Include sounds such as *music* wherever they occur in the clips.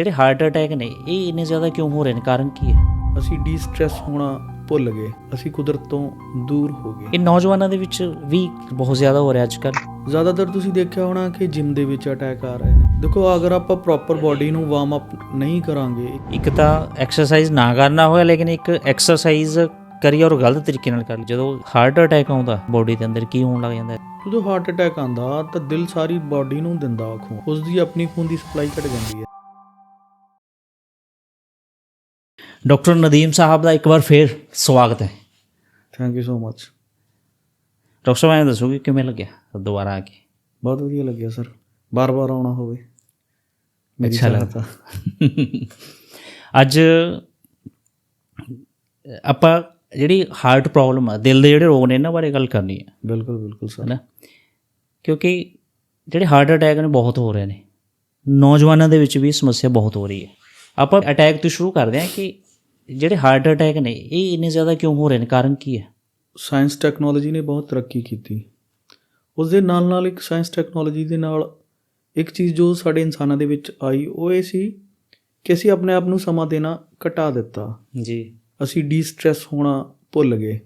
ਜਿਹੜੇ heart attack ਨੇ ਇਹ ਇੰਨੇ ਜ਼ਿਆਦਾ ਕਿਉਂ ਹੋ ਰਹੇ ਨੇ? ਕਾਰਨ ਕੀ ਹੈ? ਅਸੀਂ ਡੀ-ਸਟ੍ਰੈਸ ਹੋਣਾ ਭੁੱਲ ਗਏ। ਅਸੀਂ ਕੁਦਰਤ ਤੋਂ ਦੂਰ ਹੋ ਗਏ। ਇਹ ਨੌਜਵਾਨਾਂ ਦੇ ਵਿੱਚ ਵੀ ਬਹੁਤ ਜ਼ਿਆਦਾ ਹੋ ਰਿਹਾ ਅੱਜ ਕੱਲ੍ਹ ਜ਼ਿਆਦਾਤਰ ਤੁਸੀਂ ਦੇਖਿਆ ਹੋਣਾ ਕਿ ਜਿਮ ਦੇ ਵਿੱਚ ਅਟੈਕ ਆ ਰਹੇ ਨੇ। ਦੇਖੋ ਅਗਰ ਆਪਾਂ ਪ੍ਰੋਪਰ ਬਾਡੀ ਨੂੰ ਵਾਰਮ ਅਪ ਨਹੀਂ ਕਰਾਂਗੇ ਇੱਕ ਤਾਂ ਐਕਸਰਸਾਈਜ਼ ਨਾ ਕਰਨਾ ਹੋਇਆ ਲੇਕਿਨ ਇੱਕ ਐਕਸਰਸਾਈਜ਼ ਕਰੀ ਔਰ ਗਲਤ ਤਰੀਕੇ ਨਾਲ ਕਰ ਜਦੋਂ ਹਾਰਟ ਅਟੈਕ ਆਉਂਦਾ ਬੋਡੀ ਦੇ ਅੰਦਰ ਕੀ ਹੋਣ ਲੱਗ ਜਾਂਦਾ? ਜਦੋਂ ਹਾਰਟ ਅਟੈਕ ਆਂਦਾ ਤਾਂ ਦਿਲ ਸਾਰੀ ਬਾਡੀ ਨੂੰ ਦਿੰਦਾ ਖੂਨ ਉਸ ਦੀ ਆਪਣੀ ਖੂਨ ਦੀ ਸਪਲਾਈ ਘਟ ਜਾਂਦੀ ਹੈ। ਡਾਕਟਰ ਨਦੀਮ ਸਾਹਿਬ ਦਾ ਇੱਕ ਵਾਰ ਫੇਰ ਸਵਾਗਤ ਹੈ। Thank you so much doctor ਸਾਹਿਬ ਐਂ ਦੱਸੋ ਕਿ ਕਿਵੇਂ ਲੱਗਿਆ ਦੁਬਾਰਾ ਆ ਕੇ? ਬਹੁਤ ਵਧੀਆ ਲੱਗਿਆ ਸਰ। ਬਾਰ-ਬਾਰ ਆਉਣਾ ਹੋਵੇ। ਅੱਛਾ ਆ। *laughs* ਅੱਜ ਆਪਾਂ ਜਿਹੜੀ ਹਾਰਟ ਪ੍ਰੋਬਲਮ ਆ ਦਿਲ ਦੇ ਜਿਹੜੇ ਰੋਗ ਨੇ ਇਹਨਾਂ ਬਾਰੇ ਗੱਲ ਕਰਨੀ ਹੈ। ਬਿਲਕੁਲ ਬਿਲਕੁਲ ਸਰ। ਹੈਨਾ? ਕਿਉਂਕਿ ਜਿਹੜੇ ਹਾਰਟ ਅਟੈਕ ਨੇ ਬਹੁਤ ਹੋ ਰਹੇ ਨੇ। ਨੌਜਵਾਨਾਂ ਦੇ ਵਿੱਚ ਵੀ ਸਮੱਸਿਆ ਬਹੁਤ ਹੋ ਰਹੀ ਹੈ। ਆਪਾਂ ਅਟੈਕ ਤੋਂ ਸ਼ੁਰੂ ਕਰਦੇ ਹਾਂ ਕਿ ਜਿਹੜੇ ਹਾਰਟ ਅਟੈਕ ਨੇ ਇਹ ਇੰਨੇ ਜ਼ਿਆਦਾ ਕਿਉਂ ਹੋ ਰਹੇ ਨੇ? ਕਾਰਨ ਕੀ ਹੈ? ਸਾਇੰਸ ਟੈਕਨੋਲੋਜੀ ਨੇ ਬਹੁਤ ਤਰੱਕੀ ਕੀਤੀ। ਉਸ ਦੇ ਨਾਲ ਨਾਲ ਇੱਕ ਸਾਇੰਸ ਟੈਕਨੋਲੋਜੀ ਦੇ ਨਾਲ ਇੱਕ ਚੀਜ਼ ਜੋ ਸਾਡੇ ਇਨਸਾਨਾਂ ਦੇ ਵਿੱਚ ਆਈ ਉਹ ਇਹ ਸੀ ਕਿ ਅਸੀਂ ਆਪਣੇ ਆਪ ਨੂੰ ਸਮਾਂ ਦੇਣਾ ਘਟਾ ਦਿੱਤਾ। ਜੀ। ਅਸੀਂ ਡੀ-ਸਟ੍ਰੈਸ ਹੋਣਾ ਭੁੱਲ ਗਏ।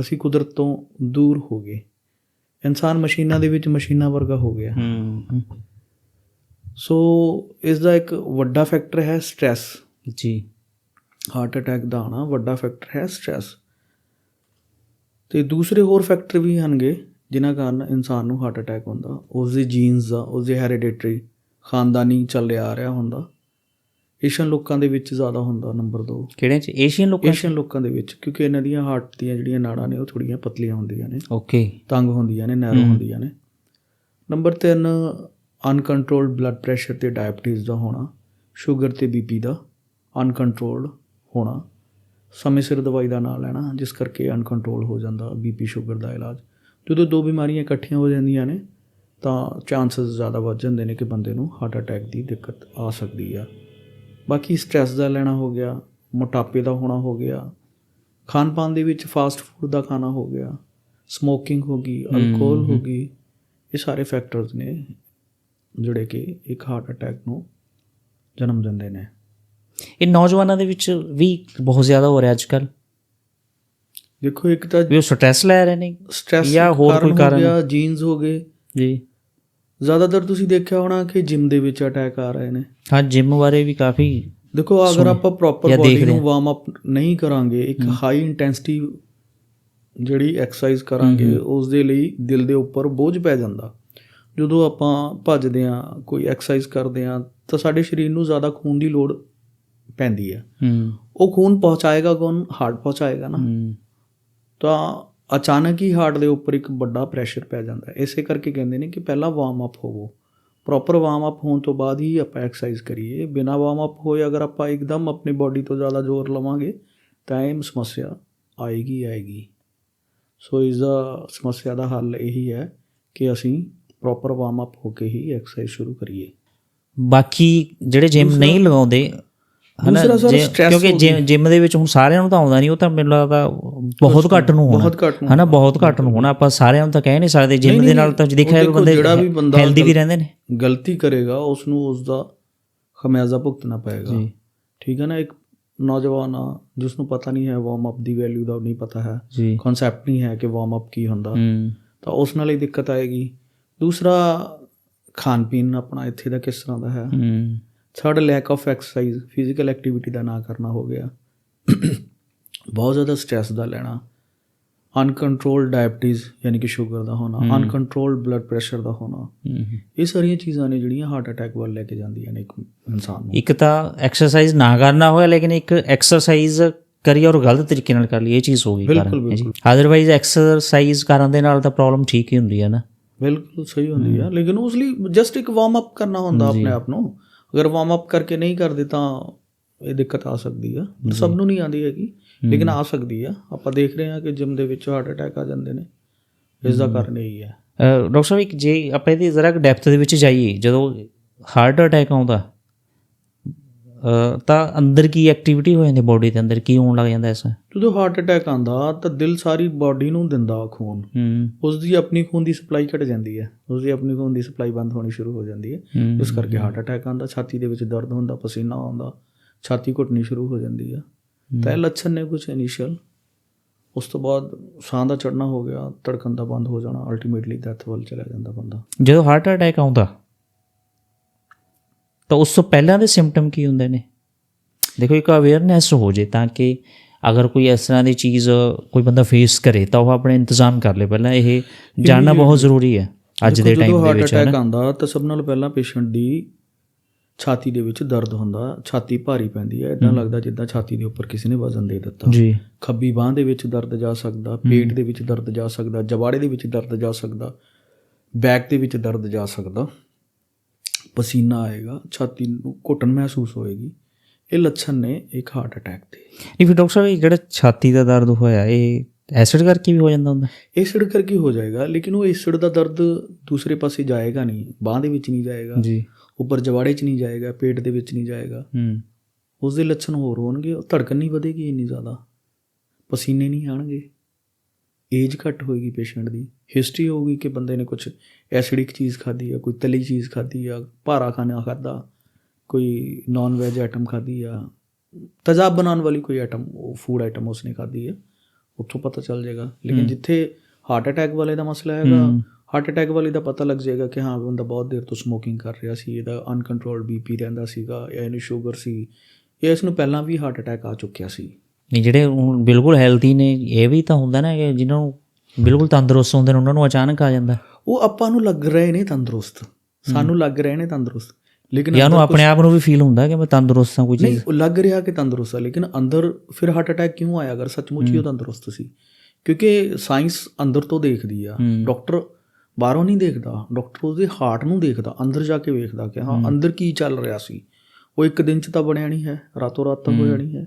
ਅਸੀਂ ਕੁਦਰਤ ਤੋਂ ਦੂਰ ਹੋ ਗਏ। ਇਨਸਾਨ ਮਸ਼ੀਨਾਂ ਦੇ ਵਿੱਚ ਮਸ਼ੀਨਾਂ ਵਰਗਾ ਹੋ ਗਿਆ। ਹੂੰ। ਸੋ ਇਸ ਦਾ ਇੱਕ ਵੱਡਾ ਫੈਕਟਰ ਹੈ ਸਟ੍ਰੈਸ ਜੀ। ਹਾਰਟ ਅਟੈਕ ਦਾ ਆਉਣਾ ਵੱਡਾ ਫੈਕਟਰ ਹੈ ਸਟ੍ਰੈਸ ਤੇ ਦੂਸਰੇ ਹੋਰ ਫੈਕਟਰ ਵੀ ਹਨਗੇ ਜਿਨ੍ਹਾਂ ਕਾਰਨ ਇਨਸਾਨ ਨੂੰ ਹਾਰਟ ਅਟੈਕ ਹੁੰਦਾ। ਉਸ ਦੇ ਜੀਨਸ ਦਾ ਉਸ ਦੇ ਹੈਰੀਡਿਟਰੀ ਖਾਨਦਾਨੀ ਚੱਲਿਆ ਆ ਰਿਹਾ ਹੁੰਦਾ। ਏਸ਼ੀਅਨ ਲੋਕਾਂ ਦੇ ਵਿੱਚ ਜ਼ਿਆਦਾ ਹੁੰਦਾ ਨੰਬਰ 2 ਕਿਹੜੇ ਚ? ਏਸ਼ੀਅਨ ਲੋਕਾਂ ਏਸ਼ੀਅਨ ਲੋਕਾਂ ਦੇ ਵਿੱਚ ਕਿਉਂਕਿ ਇਹਨਾਂ ਦੀਆਂ ਹਾਰਟ ਦੀਆਂ ਜਿਹੜੀਆਂ ਨਾੜਾਂ ਨੇ ਉਹ ਥੋੜੀਆਂ ਪਤਲੀਆਂ ਹੁੰਦੀਆਂ ਨੇ। ਓਕੇ ਤੰਗ ਹੁੰਦੀਆਂ ਨੇ ਨੈਰੋ ਹੁੰਦੀਆਂ ਨੇ। ਨੰਬਰ 3 ਅਨਕੰਟਰੋਲਡ ਬਲੱਡ ਪ੍ਰੈਸ਼ਰ ਤੇ ਡਾਇਬੀਟੀਜ਼ ਦਾ ਹੋਣਾ। ਸ਼ੂਗਰ ਤੇ ਬੀਪੀ ਦਾ ਅਨਕੰਟਰੋਲਡ ਹੋਣਾ ਸਮੇਂ ਸਿਰ ਦਵਾਈ ਦਾ ਨਾਂ ਲੈਣਾ ਜਿਸ ਕਰਕੇ ਅਨਕੰਟਰੋਲ ਹੋ ਜਾਂਦਾ ਬੀਪੀ ਸ਼ੂਗਰ ਦਾ ਇਲਾਜ। ਜਦੋਂ ਦੋ ਬਿਮਾਰੀਆਂ ਇਕੱਠੀਆਂ ਹੋ ਜਾਂਦੀਆਂ ਨੇ ਤਾਂ ਚਾਂਸਸ ਜ਼ਿਆਦਾ ਵੱਧ ਜਾਂਦੇ ਨੇ ਕਿ ਬੰਦੇ ਨੂੰ ਹਾਰਟ ਅਟੈਕ ਦੀ ਦਿੱਕਤ ਆ ਸਕਦੀ ਆ। ਬਾਕੀ ਸਟ੍ਰੈਸ ਦਾ ਲੈਣਾ ਹੋ ਗਿਆ ਮੋਟਾਪੇ ਦਾ ਹੋਣਾ ਹੋ ਗਿਆ ਖਾਣ ਪਾਣ ਦੇ ਵਿੱਚ ਫਾਸਟ ਫੂਡ ਦਾ ਖਾਣਾ ਹੋ ਗਿਆ ਸਮੋਕਿੰਗ ਹੋ ਗਈ ਅਲਕੋਹਲ ਹੋ ਗਈ ਇਹ ਸਾਰੇ ਫੈਕਟਰਸ ਨੇ ਜਿਹੜੇ ਕਿ ਇੱਕ ਹਾਰਟ ਅਟੈਕ ਨੂੰ ਜਨਮ ਦਿੰਦੇ ਨੇ। ਇਹ ਨੌਜਵਾਨਾਂ ਦੇ ਵਿੱਚ ਵੀ ਬਹੁਤ ਜ਼ਿਆਦਾ ਹੋ ਰਿਹਾ ਅੱਜ ਦੇਖੋ ਇੱਕ ਤਾਂ ਵੀ ਉਹ ਸਟ੍ਰੈਸ ਲੈ ਰਹੇ ਨੇ ਸਟ੍ਰੈਸ ਜਾਂ ਹੋਰ ਕੋਈ ਕਾਰਨ? ਗਿਆ ਜੀਨਸ ਹੋ ਗਏ। ਜੀ। ਜ਼ਿਆਦਾਤਰ ਤੁਸੀਂ ਦੇਖਿਆ ਹੋਣਾ ਕਿ ਜਿਮ ਦੇ ਵਿੱਚ ਅਟੈਕ ਆ ਰਹੇ ਨੇ। ਹਾਂ ਜਿਮ ਬਾਰੇ ਵੀ ਕਾਫੀ ਦੇਖੋ ਅਗਰ ਆਪਾਂ ਪ੍ਰੋਪਰ ਜਾਂ ਬਾਡੀ ਨੂੰ ਵਾਰਮ ਅਪ ਨਹੀਂ ਕਰਾਂਗੇ ਇੱਕ ਹਾਈ ਇੰਟੈਂਸਿਟੀ ਜਿਹੜੀ ਐਕਸਰਸਾਈਜ਼ ਕਰਾਂਗੇ ਉਸ ਦੇ ਲਈ ਦਿਲ ਦੇ ਉੱਪਰ ਬੋਝ ਪੈ ਜਾਂਦਾ। ਜਦੋਂ ਆਪਾਂ ਭੱਜਦੇ ਆ ਕੋਈ ਐਕਸਰਸਾਈਜ਼ ਕਰਦੇ ਆ ਤਾਂ ਸਾਡੇ ਸਰੀਰ ਨੂੰ ਜ਼ਿਆਦਾ ਖੂਨ ਦੀ ਲੋੜ ਪੈਂਦੀ ਹੂੰ। ਉਹ ਖੂਨ ਪਹੁੰਚਾਏਗਾ ਕੌਣ? ਹਾਰਟ ਪਹੁੰਚਾਏਗਾ ਨਾ। ਤਾਂ ਅਚਾਨਕ ਹੀ ਹਾਰਟ ਦੇ ਉੱਪਰ ਇੱਕ ਵੱਡਾ ਪ੍ਰੈਸ਼ਰ ਪੈ ਜਾਂਦਾ ਹੈ। ਇਸੇ ਕਰਕੇ ਕਹਿੰਦੇ ਨੇ ਕਿ ਪਹਿਲਾਂ ਵਾਰਮ ਅਪ ਹੋਵੋ। ਪ੍ਰੋਪਰ ਵਾਰਮ ਅਪ ਹੋਣ ਤੋਂ ਬਾਅਦ ਹੀ ਆਪਾਂ ਐਕਸਰਸਾਈਜ਼ ਕਰੀਏ। ਬਿਨਾ ਵਾਰਮ ਅਪ ਹੋਏ ਅਗਰ ਆਪਾਂ ਇੱਕਦਮ ਆਪਣੀ ਬਾਡੀ ਤੋਂ ਜ਼ਿਆਦਾ ਜ਼ੋਰ ਲਵਾਂਗੇ ਤਾਂ ਇਹ ਸਮੱਸਿਆ ਆਏਗੀ ਆਏਗੀ। ਸੋ ਇਸ ਦਾ ਸਮੱਸਿਆ ਦਾ ਹੱਲ ਇਹੀ ਹੈ ਕਿ ਅਸੀਂ ਪ੍ਰੋਪਰ ਵਾਰਮ ਅਪ ਹੋ ਕੇ ਹੀ ਐਕਸਰਸਾਈਜ਼ ਸ਼ੁਰੂ ਕਰੀਏ। ਬਾਕੀ ਜਿਹੜੇ ਜਿਮ ਨਹੀਂ ਲਗਾਉਂਦੇ ਹਨਾ ਕਿਉਂਕਿ ਜਿਮ ਦੇ ਵਿੱਚ ਹੁਣ ਸਾਰਿਆਂ ਨੂੰ ਤਾਂ ਆਉਂਦਾ ਨਹੀਂ ਉਹ ਤਾਂ ਮੈਨੂੰ ਲੱਗਦਾ ਬਹੁਤ ਘੱਟ ਨੂੰ ਹੋਣਾ। ਹਨਾ ਬਹੁਤ ਘੱਟ ਨੂੰ ਹੋਣਾ। ਆਪਾਂ ਸਾਰਿਆਂ ਨੂੰ ਤਾਂ ਕਹਿ ਨਹੀਂ ਸਕਦੇ ਜਿਮ ਦੇ ਨਾਲ ਤਾਂ ਦੇਖਿਆ ਜਾਵੇ ਬੰਦੇ ਜਿਹੜਾ ਵੀ ਬੰਦਾ ਹੈਲਦੀ ਵੀ ਰਹਿੰਦੇ ਨੇ। ਗਲਤੀ ਕਰੇਗਾ ਉਸ ਨੂੰ ਉਸ ਦਾ ਖਮਿਆਜ਼ਾ ਭੁਗਤਣਾ ਪਏਗਾ। ਜੀ। ਠੀਕ ਹੈ ਨਾ ਇੱਕ ਨੌਜਵਾਨ ਆ ਜਿਸ ਨੂੰ ਪਤਾ ਨਹੀਂ ਹੈ ਵਾਰਮ ਅਪ ਦੀ ਵੈਲਿਊ ਦਾ ਨਹੀਂ ਪਤਾ ਹੈ। ਕਨਸੈਪਟ ਨਹੀਂ ਹੈ ਕਿ ਵਾਰਮ ਅਪ ਕੀ ਹੁੰਦਾ। ਤਾਂ ਉਸ ਨਾਲ ਹੀ ਦਿੱਕਤ ਆਏਗੀ। ਦੂਸਰਾ ਖਾਣ ਪੀਣ ਆਪਣਾ ਇੱਥੇ ਦਾ ਕਿਸ ਤਰ੍ਹਾਂ ਦਾ ਹੈ? ਹੂੰ। Third lack of exercise physical activity ਦਾ ਨਾ ਕਰਨਾ ਹੋ ਗਿਆ। ਬਹੁਤ ਜ਼ਿਆਦਾ ਸਟ੍ਰੈਸ ਦਾ ਲੈਣਾ। ਅਨਕੰਟਰੋਲਡ ਡਾਇਬੀਟੀਜ਼ ਯਾਨੀ ਕਿ ਸ਼ੂਗਰ ਦਾ ਹੋਣਾ। ਅਨਕੰਟਰੋਲਡ ਬਲੱਡ ਪ੍ਰੈਸ਼ਰ ਦਾ ਹੋਣਾ। ਇਹ ਸਾਰੀਆਂ ਚੀਜ਼ਾਂ ਨੇ ਜਿਹੜੀਆਂ ਹਾਰਟ ਅਟੈਕ ਵੱਲ ਲੈ ਕੇ ਜਾਂਦੀਆਂ ਨੇ ਇੱਕ ਇਨਸਾਨ ਨੂੰ। ਇੱਕ ਤਾਂ ਐਕਸਰਸਾਈਜ਼ ਨਾ ਕਰਨਾ ਹੋਇਆ ਲੇਕਿਨ ਇੱਕ ਐਕਸਰਸਾਈਜ਼ ਕਰੀ ਔਰ ਗਲਤ ਤਰੀਕੇ ਨਾਲ ਕਰ ਲਈ ਇਹ ਚੀਜ਼ ਹੋ ਗਈ ਕਾਰਨ ਅਦਰਵਾਈਜ਼ ਐਕਸਰਸਾਈਜ਼ ਕਰਨ ਦੇ ਨਾਲ ਤਾਂ ਪ੍ਰੋਬਲਮ ਠੀਕ ਹੀ ਹੁੰਦੀ ਹੈ ਨਾ। ਬਿਲਕੁਲ ਸਹੀ ਹੁੰਦੀ ਆ। ਲੇਕਿਨ ਉਸ ਲਈ ਜਸਟ ਇੱਕ ਵਾਰਮ ਅਪ ਕਰਨਾ ਹੁੰਦਾ ਆਪਣੇ ਆਪ ਨੂੰ। ਅਗਰ ਵਾਰਮ ਅਪ ਕਰਕੇ ਨਹੀਂ ਕਰਦੇ ਤਾਂ ਇਹ ਦਿੱਕਤ ਆ ਸਕਦੀ ਆ। ਸਭ ਨੂੰ ਨਹੀਂ ਆਉਂਦੀ ਹੈਗੀ, ਲੇਕਿਨ ਆ ਸਕਦੀ ਆ। ਆਪਾਂ ਦੇਖ ਰਹੇ ਹਾਂ ਕਿ ਜਿਮ ਦੇ ਵਿੱਚ ਹਾਰਟ ਅਟੈਕ ਆ ਜਾਂਦੇ ਨੇ। ਇਸ ਦਾ ਕਾਰਨ ਇਹੀ ਹੈ ਅਹ ਡਾਕਟਰ ਸਾਹਿਬ ਜੇ ਆਪਾਂ ਇਹਦੀ ਜ਼ਰਾ ਡੈਪਥ ਦੇ ਵਿੱਚ ਜਾਈਏ, ਜਦੋਂ ਹਾਰਟ ਅਟੈਕ ਆਉਂਦਾ ਤਾਂ ਅੰਦਰ ਕੀ ਐਕਟੀਵਿਟੀ ਹੋ ਜਾਂਦੀ ਬੋਡੀ ਦੇ ਅੰਦਰ? ਕੀ ਹੋਣ ਲੱਗ ਜਾਂਦਾ ਐਸਾ ਜਦੋਂ ਹਾਰਟ ਅਟੈਕ ਆਂਦਾ ਤਾਂ ਦਿਲ ਸਾਰੀ ਬਾਡੀ ਨੂੰ ਦਿੰਦਾ ਖੂਨ। ਹੂੰ। ਉਸ ਦੀ ਆਪਣੀ ਖੂਨ ਦੀ ਸਪਲਾਈ ਘਟ ਜਾਂਦੀ ਹੈ। ਉਸ ਦੀ ਆਪਣੀ ਖੂਨ ਦੀ ਸਪਲਾਈ ਬੰਦ ਹੋਣੀ ਸ਼ੁਰੂ ਹੋ ਜਾਂਦੀ ਹੈ। ਹੂੰ। ਇਸ ਕਰਕੇ ਹਾਰਟ ਅਟੈਕ ਆਂਦਾ ਛਾਤੀ ਦੇ ਵਿੱਚ ਦਰਦ ਹੁੰਦਾ ਪਸੀਨਾ ਆਉਂਦਾ ਛਾਤੀ ਘੁੱਟਣੀ ਸ਼ੁਰੂ ਹੋ ਜਾਂਦੀ ਆ ਤਾਂ ਇਹ ਲੱਛਣ ਨੇ ਕੁਝ ਇਨੀਸ਼ੀਅਲ ਉਸ ਤੋਂ ਬਾਅਦ ਸਾਹ ਦਾ ਚੜਨਾ ਹੋ ਗਿਆ ਧੜਕਣ ਦਾ ਬੰਦ ਹੋ ਜਾਣਾ ਅਲਟੀਮੇਟਲੀ ਡੈਥ ਵੱਲ ਚਲਾ ਜਾਂਦਾ ਬੰਦਾ। ਜਦੋਂ ਹਾਰਟ ਅਟੈਕ ਆਉਂਦਾ ਤਾਂ ਉਸ ਤੋਂ ਪਹਿਲਾਂ ਦੇ ਸਿੰਪਟਮ ਕੀ ਹੁੰਦੇ ਨੇ? ਦੇਖੋ ਇੱਕ ਅਵੇਅਰਨੈਸ ਹੋ ਜੇ ਤਾਂ ਕਿ ਅਗਰ ਕੋਈ ਇਸ ਤਰ੍ਹਾਂ ਦੀ ਚੀਜ਼ ਕੋਈ ਬੰਦਾ ਫੇਸ ਕਰੇ ਤਾਂ ਉਹ ਆਪਣੇ ਇੰਤਜ਼ਾਮ ਕਰ ਲੇ। ਪਹਿਲਾਂ ਇਹ ਜਾਣਨਾ ਬਹੁਤ ਜ਼ਰੂਰੀ ਹੈ ਅੱਜ ਦੇ ਟਾਈਮ ਜਦੋਂ ਦੇ ਹਾਰਟ ਵਿੱਚ ਅਟੈਕ ਆਂਦਾ ਤਾਂ ਸਭ ਨਾਲ ਪਹਿਲਾਂ ਪੇਸ਼ੈਂਟ ਦੀ ਛਾਤੀ ਦੇ ਵਿੱਚ ਦਰਦ ਹੁੰਦਾ ਛਾਤੀ ਭਾਰੀ ਪੈਂਦੀ ਹੈ। ਇਦਾਂ ਲੱਗਦਾ ਜਿੱਦਾਂ ਛਾਤੀ ਦੇ ਉੱਪਰ ਕਿਸੇ ਨੇ ਵਜ਼ਨ ਦੇ ਦਿੱਤਾ। ਜੀ। ਖੱਬੀ ਬਾਹ ਦੇ ਵਿੱਚ ਦਰਦ ਜਾ ਸਕਦਾ ਪੇਟ ਦੇ ਵਿੱਚ ਦਰਦ ਜਾ ਸਕਦਾ ਜਵਾੜੇ ਦੇ ਵਿੱਚ ਦਰਦ ਜਾ ਸਕਦਾ ਬੈਕ ਦੇ ਵਿੱਚ ਦਰਦ ਜਾ ਸਕਦਾ। ਪਸੀਨਾ ਆਏਗਾ ਛਾਤੀ ਨੂੰ ਘੁੱਟਣ ਮਹਿਸੂਸ ਹੋਏਗੀ। ਇਹ ਲੱਛਣ ਨੇ ਇੱਕ ਹਾਰਟ ਅਟੈਕ ਦੇ ਨਹੀਂ ਫਿਰ ਡਾਕਟਰ ਸਾਹਿਬ ਇਹ ਜਿਹੜਾ ਛਾਤੀ ਦਾ ਦਰਦ ਹੋਇਆ ਇਹ ਐਸਿਡ ਕਰਕੇ ਵੀ ਹੋ ਜਾਂਦਾ ਹੁੰਦਾ? ਏਸਿਡ ਕਰਕੇ ਹੋ ਜਾਏਗਾ ਲੇਕਿਨ ਉਹ ਏਸਿਡ ਦਾ ਦਰਦ ਦੂਸਰੇ ਪਾਸੇ ਜਾਏਗਾ ਨਹੀਂ। ਬਾਹ ਦੇ ਵਿੱਚ ਨਹੀਂ ਜਾਏਗਾ। ਜੀ। ਉੱਪਰ ਜਵਾੜੇ 'ਚ ਨਹੀਂ ਜਾਏਗਾ ਪੇਟ ਦੇ ਵਿੱਚ ਨਹੀਂ ਜਾਏਗਾ। ਹੂੰ। ਉਸ ਦੇ ਲੱਛਣ ਹੋਰ ਹੋਣਗੇ ਉਹ ਧੜਕਣ ਨਹੀਂ ਵਧੇਗੀ ਇੰਨੀ ਜ਼ਿਆਦਾ। ਪਸੀਨੇ ਨਹੀਂ ਆਣਗੇ। ਏਜ ਘੱਟ ਹੋਏਗੀ ਪੇਸ਼ੈਂਟ ਦੀ ਹਿਸਟਰੀ ਹੋਊਗੀ ਕਿ ਬੰਦੇ ਨੇ ਕੁਝ ਐਸਿਡਿਕ ਚੀਜ਼ ਖਾਧੀ ਆ ਕੋਈ ਤਲੀ ਚੀਜ਼ ਖਾਧੀ ਆ ਭਾਰਾ ਖਾਣਾ ਖਾਧਾ ਕੋਈ ਨਾਨ ਵੈਜ ਆਈਟਮ ਖਾਧੀ ਆ ਤੇਜ਼ਾਬ ਬਣਾਉਣ ਵਾਲੀ ਕੋਈ ਆਈਟਮ ਉਹ ਫੂਡ ਆਈਟਮ ਉਸਨੇ ਖਾਧੀ ਹੈ ਉੱਥੋਂ ਪਤਾ ਚੱਲ ਜਾਏਗਾ। ਲੇਕਿਨ ਜਿੱਥੇ ਹਾਰਟ ਅਟੈਕ ਵਾਲੇ ਦਾ ਮਸਲਾ ਹੈਗਾ ਹਾਰਟ ਅਟੈਕ ਵਾਲੇ ਦਾ ਪਤਾ ਲੱਗ ਜਾਏਗਾ ਕਿ ਹਾਂ ਬੰਦਾ ਬਹੁਤ ਦੇਰ ਤੋਂ ਸਮੋਕਿੰਗ ਕਰ ਰਿਹਾ ਸੀ ਇਹਦਾ ਅਨਕੰਟਰੋਲਡ ਬੀਪੀ ਰਹਿੰਦਾ ਸੀਗਾ ਜਾਂ ਇਹਨੂੰ ਸ਼ੂਗਰ ਸੀ ਜਾਂ ਇਸ ਨੂੰ ਪਹਿਲਾਂ ਵੀ ਹਾਰਟ ਅਟੈਕ ਆ ਚੁੱਕਿਆ ਸੀ। ਨਹੀਂ ਜਿਹੜੇ ਹੁਣ ਬਿਲਕੁਲ ਹੈਲਥੀ ਨੇ ਇਹ ਵੀ ਤਾਂ ਹੁੰਦਾ ਨਾ ਕਿ ਜਿਨ੍ਹਾਂ ਨੂੰ ਬਿਲਕੁਲ ਤੰਦਰੁਸਤ ਹੁੰਦੇ ਨੇ ਉਹਨਾਂ ਨੂੰ ਅਚਾਨਕ ਆ ਜਾਂਦਾ। ਉਹ ਆਪਾਂ ਨੂੰ ਲੱਗ ਰਹੇ ਨੇ ਤੰਦਰੁਸਤ। ਸਾਨੂੰ ਲੱਗ ਰਹੇ ਨੇ ਤੰਦਰੁਸਤ। ਲੇਕਿਨ ਉਹਨੂੰ ਆਪਣੇ ਆਪ ਨੂੰ ਵੀ ਫੀਲ ਹੁੰਦਾ ਕਿ ਮੈਂ ਤੰਦਰੁਸਤ ਹਾਂ ਕੋਈ ਚੀਜ਼। ਨਹੀਂ ਉਹ ਲੱਗ ਰਿਹਾ ਕਿ ਤੰਦਰੁਸਤ ਹੈ ਲੇਕਿਨ ਅੰਦਰ ਫਿਰ ਹਾਰਟ ਅਟੈਕ ਕਿਉਂ ਆਇਆ? ਅਗਰ ਸੱਚਮੁੱਚ ਹੀ ਉਹ ਤੰਦਰੁਸਤ ਸੀ। ਕਿਉਂਕਿ ਸਾਇੰਸ ਅੰਦਰ ਤੋਂ ਦੇਖਦੀ ਆ। ਡਾਕਟਰ ਬਾਹਰੋਂ ਨਹੀਂ ਦੇਖਦਾ। ਡਾਕਟਰ ਉਹਦੇ ਹਾਰਟ ਨੂੰ ਦੇਖਦਾ ਅੰਦਰ ਜਾ ਕੇ ਵੇਖਦਾ ਕਿ ਹਾਂ ਅੰਦਰ ਕੀ ਚੱਲ ਰਿਹਾ ਸੀ? ਉਹ ਇੱਕ ਦਿਨ ਚ ਤਾਂ ਬਣਿਆ ਨਹੀਂ ਹੈ ਰਾਤੋਂ ਰਾਤ ਤਾਂ ਹੋਇਆ ਨਹੀਂ ਹੈ।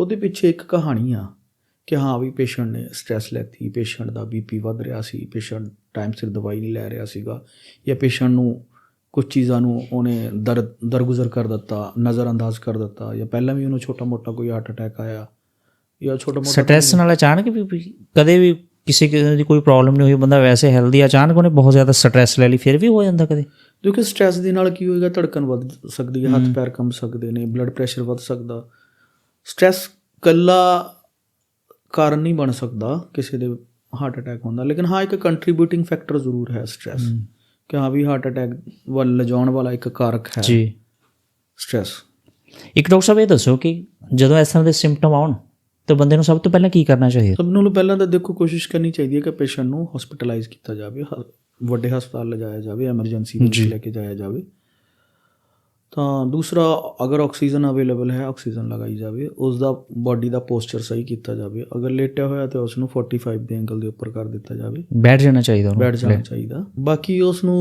ਉਹਦੇ ਪਿੱਛੇ ਇੱਕ ਕਹਾਣੀ ਆ ਕਿ ਹਾਂ ਵੀ ਪੇਸ਼ੈਂਟ ਨੇ ਸਟ੍ਰੈਸ ਲੈਤੀ ਪੇਸ਼ੈਂਟ ਦਾ ਬੀਪੀ ਵੱਧ ਰਿਹਾ ਸੀ ਪੇਸ਼ੈਂਟ ਟਾਈਮ ਸਿਰ ਦਵਾਈ ਨਹੀਂ ਲੈ ਰਿਹਾ ਸੀਗਾ ਜਾਂ ਪੇਸ਼ੈਂਟ ਨੂੰ ਕੁਝ ਚੀਜ਼ਾਂ ਨੂੰ ਉਹਨੇ ਦਰ ਦਰਗੁਜ਼ਰ ਕਰ ਦਿੱਤਾ ਨਜ਼ਰ ਅੰਦਾਜ਼ ਕਰ ਦਿੱਤਾ ਜਾਂ ਪਹਿਲਾਂ ਵੀ ਉਹਨੂੰ ਛੋਟਾ ਮੋਟਾ ਕੋਈ ਹਾਰਟ ਅਟੈਕ ਆਇਆ ਜਾਂ ਛੋਟਾ ਮੋਟਾ ਸਟ੍ਰੈਸ ਨਾਲ ਅਚਾਨਕ ਵੀ ਕਦੇ ਵੀ ਕਿਸੇ ਕਿਸੇ ਦੀ ਕੋਈ ਪ੍ਰੋਬਲਮ ਨਹੀਂ ਹੋਈ ਬੰਦਾ ਵੈਸੇ ਹੈਲਦੀ ਅਚਾਨਕ ਉਹਨੇ ਬਹੁਤ ਜ਼ਿਆਦਾ ਸਟ੍ਰੈਸ ਲੈ ਲਈ ਫਿਰ ਵੀ ਹੋ ਜਾਂਦਾ ਕਦੇ? ਕਿਉਂਕਿ ਸਟ੍ਰੈਸ ਦੇ ਨਾਲ ਕੀ ਹੋਏਗਾ ਧੜਕਨ ਵੱਧ ਸਕਦੀ ਹੈ ਹੱਥ ਪੈਰ ਕੰਬ ਸਕਦੇ ਨੇ ਬਲੱਡ ਪ੍ਰੈਸ਼ਰ ਵੱਧ ਸਕਦਾ। ਸਟ੍ਰੈਸ ਕੱਲਾ ਕਾਰਨ ਨਹੀਂ ਬਣ ਸਕਦਾ ਕਿਸੇ ਦੇ ਹਾਰਟ ਅਟੈਕ ਹੁੰਦਾ ਲੇਕਿਨ ਹਾਂ ਇੱਕ ਕੰਟਰੀਬਿਊਟਿੰਗ ਫੈਕਟਰ ਜ਼ਰੂਰ ਹੈ ਸਟ੍ਰੈਸ ਕਿ ਹਾਂ ਵੀ ਹਾਰਟ ਅਟੈਕ ਵੱਲ ਲਿਜਾਉਣ ਵਾਲਾ ਇੱਕ ਕਾਰਕ ਹੈ ਜੀ। ਸਟ੍ਰੈਸ ਇੱਕ ਡਾਕਟਰ ਸਾਹਿਬ ਇਹ ਦੱਸੋ ਕਿ ਜਦੋਂ ਇਸ ਤਰ੍ਹਾਂ ਦੇ ਸਿੰਪਟਮ ਆਉਣ ਤਾਂ ਬੰਦੇ ਨੂੰ ਸਭ ਤੋਂ ਪਹਿਲਾਂ ਕੀ ਕਰਨਾ ਚਾਹੀਦਾ? ਸਭ ਨੂੰ ਪਹਿਲਾਂ ਤਾਂ ਦੇਖੋ ਕੋਸ਼ਿਸ਼ ਕਰਨੀ ਚਾਹੀਦੀ ਹੈ ਕਿ ਪੇਸ਼ੈਂਟ ਨੂੰ ਹਸਪੀਟਲਾਈਜ਼ ਕੀਤਾ ਜਾਵੇ ਵੱਡੇ ਹਸਪਤਾਲ ਲਿਜਾਇਆ ਜਾਵੇ ਐਮਰਜੈਂਸੀ ਵਿੱਚ ਲੈ ਕੇ ਜਾਇਆ ਜਾਵੇ। ਤਾਂ ਦੂਸਰਾ ਅਗਰ ਆਕਸੀਜਨ ਅਵੇਲੇਬਲ ਹੈ ਆਕਸੀਜਨ ਲਗਾਈ ਜਾਵੇ ਉਸ ਦਾ ਬਾਡੀ ਦਾ ਪੋਸਚਰ ਸਹੀ ਕੀਤਾ ਜਾਵੇ। ਅਗਰ ਲੇਟਿਆ ਹੋਇਆ ਤੇ ਉਸ ਨੂੰ 45 ਦੇ ਐਂਗਲ ਦੇ ਉੱਪਰ ਕਰ ਦਿੱਤਾ ਜਾਵੇ। ਬੈਠ ਜਾਣਾ ਚਾਹੀਦਾ ਉਹਨੂੰ। ਬੈਠ ਜਾਣਾ ਚਾਹੀਦਾ। ਬਾਕੀ ਉਸ ਨੂੰ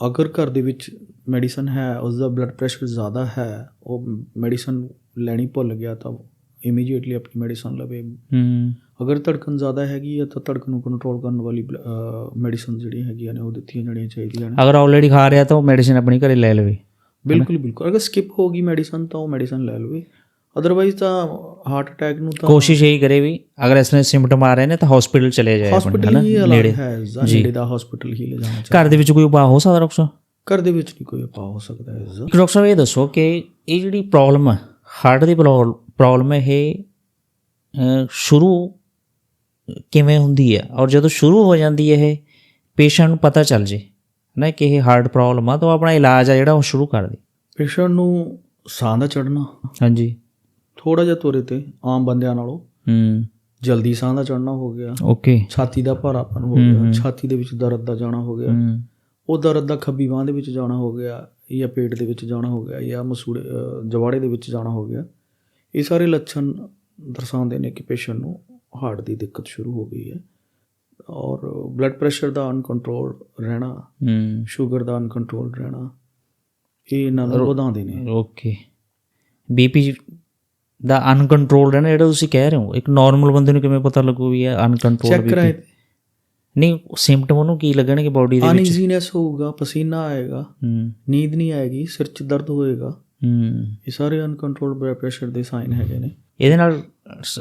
ਅਗਰ ਘਰ ਦੇ ਵਿੱਚ ਮੈਡੀਸਨ ਹੈ ਉਸ ਦਾ ਬਲੱਡ ਪ੍ਰੈਸ਼ਰ ਜ਼ਿਆਦਾ ਹੈ ਉਹ ਮੈਡੀਸਨ ਲੈਣੀ ਭੁੱਲ ਗਿਆ ਤਾਂ ਇਮੀਡੀਏਟਲੀ ਆਪਣੀ ਮੈਡੀਸਨ ਲਵੇ। ਹੂੰ। ਅਗਰ ਧੜਕਣ ਜ਼ਿਆਦਾ ਹੈਗੀ ਹੈ ਤਾਂ ਧੜਕਣ ਨੂੰ ਕੰਟਰੋਲ ਕਰਨ ਵਾਲੀ ਮੈਡੀਸਨ ਜਿਹੜੀਆਂ ਹੈਗੀਆਂ ਨੇ ਉਹ ਦਿੱਤੀਆਂ ਜਾਣੀਆਂ ਚਾਹੀਦੀਆਂ ਨੇ। ਅਗਰ ਆਲਰੇਡੀ ਖਾ ਰਿਹਾ ਤਾਂ ਉਹ ਮੈਡੀਸਿਨ ਆਪਣੀ ਘਰੇ ਲੈ ਲਵੇ। ਬਿਲਕੁਲ ਬਿਲਕੁਲ। ਅਗਰ ਸਕਿਪ ਹੋ ਗਈ ਮੈਡੀਸਨ ਤਾਂ ਉਹ ਮੈਡੀਸਨ ਲੈ ਲਵੇ ਅਦਰਵਾਈਜ਼ ਤਾਂ ਹਾਰਟ ਅਟੈਕ ਨੂੰ ਤਾਂ ਕੋਸ਼ਿਸ਼ ਇਹੀ ਕਰੇ ਵੀ ਅਗਰ ਇਸ ਤਰ੍ਹਾਂ ਸਿੰਪਟਮ ਆ ਰਹੇ ਨੇ ਤਾਂ ਹਸਪੀਟਲ ਚਲੇ ਜਾਏ ਹਸਪੀਟਲ ਹੀ ਅਲੱਗ ਹੈ ਨੇੜੇ। ਦਾ ਹਸਪੀਟਲ ਹੀ ਲੈ ਜਾਣਾ ਚਾਹੀਦਾ। ਘਰ ਦੇ ਵਿੱਚ ਕੋਈ ਉਪਾਅ ਹੋ ਸਕਦਾ ਡਾਕਟਰ ਸਾਹਿਬ? ਘਰ ਦੇ ਵਿੱਚ ਨਹੀਂ ਕੋਈ ਉਪਾਅ ਹੋ ਸਕਦਾ ਇੱਕ ਡਾਕਟਰ ਸਾਹਿਬ ਇਹ ਦੱਸੋ ਕਿ ਇਹ ਜਿਹੜੀ ਪ੍ਰੋਬਲਮ ਹੈ ਹਾਰਟ ਦੀ ਪ੍ਰੋਬਲਮ ਹੈ ਇਹ ਸ਼ੁਰੂ ਕਿਵੇਂ ਹੁੰਦੀ ਹੈ ਔਰ ਜਦੋਂ ਸ਼ੁਰੂ ਹੋ ਜਾਂਦੀ ਹੈ ਇਹ ਪੇਸ਼ੈਂਟ ਨੂੰ ਪਤਾ ਚੱਲ ਜੇ। ਨਾ ਕਿ ਇਹ ਹਾਰਟ ਪ੍ਰੋਬਲਮ ਆ ਤਾਂ ਆਪਣਾ ਇਲਾਜ ਆ ਜਿਹੜਾ ਉਹ ਸ਼ੁਰੂ ਕਰ ਦੇ। ਪੇਸ਼ੈਂਟ ਨੂੰ ਸਾਹ ਦਾ ਚੜਨਾ ਹਾਂਜੀ। ਥੋੜਾ ਜਿਹਾ ਤੁਰੇ ਤੇ ਆਮ ਬੰਦਿਆਂ ਨਾਲੋਂ। ਹੂੰ। ਜਲਦੀ ਸਾਹ ਦਾ ਚੜਨਾ ਹੋ ਗਿਆ। ਓਕੇ। ਛਾਤੀ ਦਾ ਭਾਰਾਪਨ ਹੋ ਗਿਆ। ਛਾਤੀ ਦੇ ਵਿੱਚ ਦਰਦ ਦਾ ਜਾਣਾ ਹੋ ਗਿਆ। ਉਹ ਦਰਦ ਦਾ ਖੱਬੀ ਬਾਹ ਦੇ ਵਿੱਚ ਜਾਣਾ ਹੋ ਗਿਆ ਜਾਂ ਪੇਟ ਦੇ ਵਿੱਚ ਜਾਣਾ ਹੋ ਗਿਆ ਜਾਂ ਮਸੂੜੇ ਜਵਾੜੇ ਦੇ ਵਿੱਚ ਜਾਣਾ ਹੋ ਗਿਆ। ਇਹ ਸਾਰੇ ਲੱਛਣ ਦਰਸਾਉਂਦੇ ਨੇ ਕਿ ਪੇਸ਼ੈਂਟ ਨੂੰ ਹਾਰਟ ਦੀ ਦਿੱਕਤ ਸ਼ੁਰੂ ਹੋ ਗਈ ਹੈ। ਔਰ ਬਲੱਡ ਪ੍ਰੈਸ਼ਰ ਦਾ ਅਨਕੰਟਰੋਲ ਰਹਿਣਾ ਹੂੰ। ਸ਼ੂਗਰ ਦਾ ਅਨਕੰਟਰੋਲ ਰਹਿਣਾ ਇਹ ਇਹਨਾਂ ਨੂੰ ਵਧਾਉਂਦੇ ਨੇ। ਓਕੇ। ਬੀਪੀ ਦਾ ਅਨਕੰਟਰੋਲ ਰਹਿਣਾ ਜਿਹੜਾ ਤੁਸੀਂ ਕਹਿ ਰਹੇ ਹੋ ਇੱਕ ਨਾਰਮਲ ਬੰਦੇ ਨੂੰ ਕਿਵੇਂ ਪਤਾ ਲੱਗੂ ਵੀ ਇਹ ਅਨਕੰਟਰੋਲ ਚੈੱਕ ਕਰਾਏ। ਨਹੀਂ ਸਿੰਪਟਮ ਉਹਨੂੰ ਕੀ ਲੱਗਣਗੇ ਬਾਡੀ ਦੇ ਵਿੱਚ? ਅਨਈਜ਼ੀਨੈਸ ਹੋਊਗਾ ਪਸੀਨਾ ਆਏਗਾ ਹੂੰ। ਨੀਂਦ ਨਹੀਂ ਆਏਗੀ ਸਿਰ 'ਚ ਦਰਦ ਹੋਏਗਾ। ਹੂੰ। ਇਹ ਸਾਰੇ ਅਨਕੰਟਰੋਲਡ ਬਲੱਡ ਪ੍ਰੈਸ਼ਰ ਦੇ ਸਾਈਨ ਹੈਗੇ ਨੇ। ਇਹਦੇ ਨਾਲ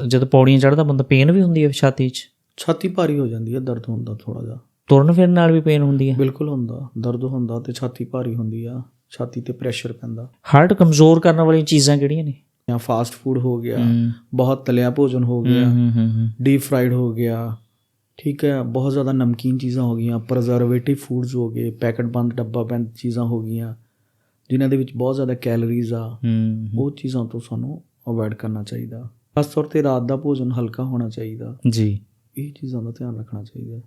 ਜਦੋਂ ਪੌੜੀਆਂ ਚੜ੍ਹਦਾ ਬੰਦਾ ਪੇਨ ਵੀ ਹੁੰਦੀ ਹੈ ਛਾਤੀ 'ਚ? ਛਾਤੀ ਭਾਰੀ ਹੋ ਜਾਂਦੀ ਹੈ ਦਰਦ ਹੁੰਦਾ ਥੋੜਾ ਜਿਹਾ। ਤੁਰਨ ਫਿਰਨ ਨਾਲ ਵੀ ਪੇਨ ਹੁੰਦੀ ਹੈ? ਬਿਲਕੁਲ ਹੁੰਦਾ ਦਰਦ ਹੁੰਦਾ ਤੇ ਛਾਤੀ ਭਾਰੀ ਹੁੰਦੀ ਆ ਛਾਤੀ ਤੇ ਪ੍ਰੈਸ਼ਰ ਪੈਂਦਾ। ਹਾਰਟ ਕਮਜ਼ੋਰ ਕਰਨ ਵਾਲੀਆਂ ਚੀਜ਼ਾਂ ਕਿਹੜੀਆਂ ਨੇ? ਜਾਂ ਫਾਸਟ ਫੂਡ ਹੋ ਗਿਆ ਬਹੁਤ ਤਲਿਆ ਭੋਜਨ ਹੋ ਗਿਆ ਡੀਪ ਫਰਾਈਡ ਹੋ ਗਿਆ ਠੀਕ ਹੈ ਬਹੁਤ ਜ਼ਿਆਦਾ ਨਮਕੀਨ ਚੀਜ਼ਾਂ ਹੋ ਗਈਆਂ ਪ੍ਰੀਜ਼ਰਵੇਟਿਵ ਫੂਡਸ ਹੋ ਗਏ ਪੈਕਟ ਬੰਦ ਡੱਬਾ ਬੰਦ ਚੀਜ਼ਾਂ ਹੋ ਗਈਆਂ ਜਿਨ੍ਹਾਂ ਦੇ ਵਿੱਚ ਬਹੁਤ ਜ਼ਿਆਦਾ ਕੈਲਰੀਜ਼ ਆ ਉਹ ਚੀਜ਼ਾਂ ਤੋਂ ਸਾਨੂੰ ਅਵੋਇਡ ਕਰਨਾ ਚਾਹੀਦਾ। ਖਾਸ ਤੌਰ ਤੇ ਰਾਤ ਦਾ ਭੋਜਨ ਹਲਕਾ ਹੋਣਾ ਚਾਹੀਦਾ। ਜੀ। ਇਹ ਚੀਜ਼ਾਂ ਦਾ ਧਿਆਨ ਰੱਖਣਾ ਚਾਹੀਦਾ